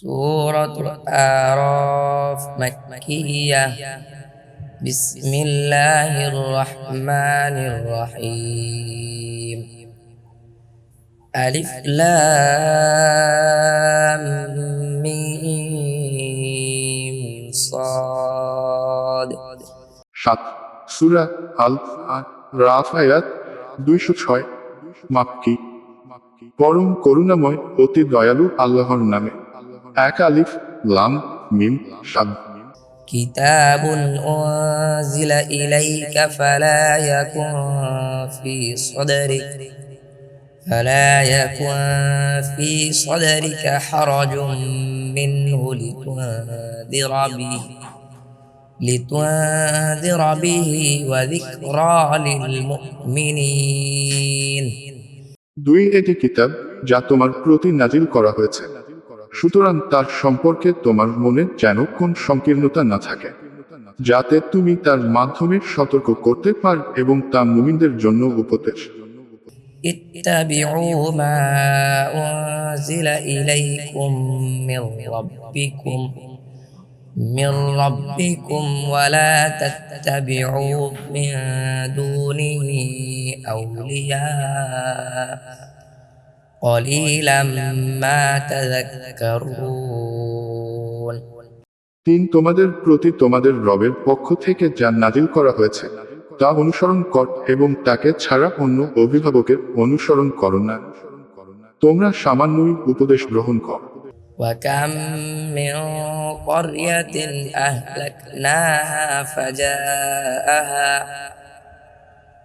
سورة الأعراف مكية بسم الله الرحمن الرحيم ألف لام ميم صاد সাত সুরা আল রাফ আয়াত দুইশো ছয় মাক্কি পরম করুণাময় অতি দয়ালু আল্লাহর নামে এক আলিফ লাম মিম সাদ كتاب أنزل إليك فلا يكن في صدرك فلا يكن في صدرك حرج منه لتنذر به لتنذر به وذكرى للمؤمنين দুই এটি কিতাব যা তোমার প্রতি নাজিল করা হয়েছে সুতরাং তার সম্পর্কে তোমার মনে যেন কোন সংকীর্ণতা না থাকে যাতে তুমি তার মাধ্যমে সতর্ক করতে পার এবং তা মুমিনদের জন্য উপদেশ اتبعوا ما أنزل إليكم من ربكم من ربكم ولا تتبعوا من دونه أولياء قليلا ما تذكرون তিন তোমাদের প্রতি তোমাদের রবের পক্ষ থেকে যা নাজিল করা হয়েছে তা অনুসরণ কর এবং তাকে ছাড়া অন্য অভিভাবকের অনুসরণ করো না তোমরা সামান্যই উপদেশ গ্রহণ কর وكم من قرية أهلكناها فجاءها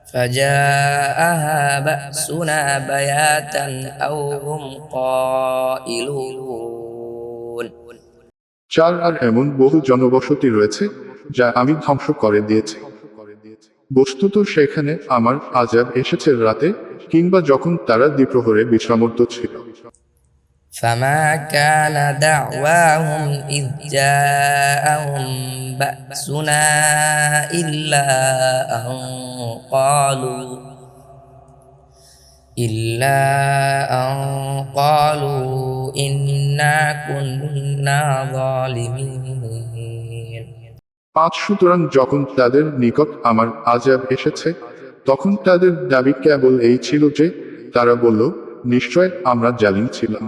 فجاءها بأسنا بياتا أو هم قائلون চার আর এমন বহু জনবসতি রয়েছে যা আমি ধ্বংস করে দিয়েছি বস্তুত সেখানে আমার আজাব এসেছে রাতে কিংবা যখন তারা দ্বিপ্রহরে বিশ্রামর্ত ছিল فما كان دعواهم إذ جاءهم بأسنا إلا أن قالوا إلا أن قالوا إنا كنا ظالمين পাঁচ সুতরাং যখন তাদের নিকট আমার আজাব এসেছে তখন তাদের দাবি কেবল এই ছিল যে তারা বলল নিশ্চয় আমরা জালিম ছিলাম।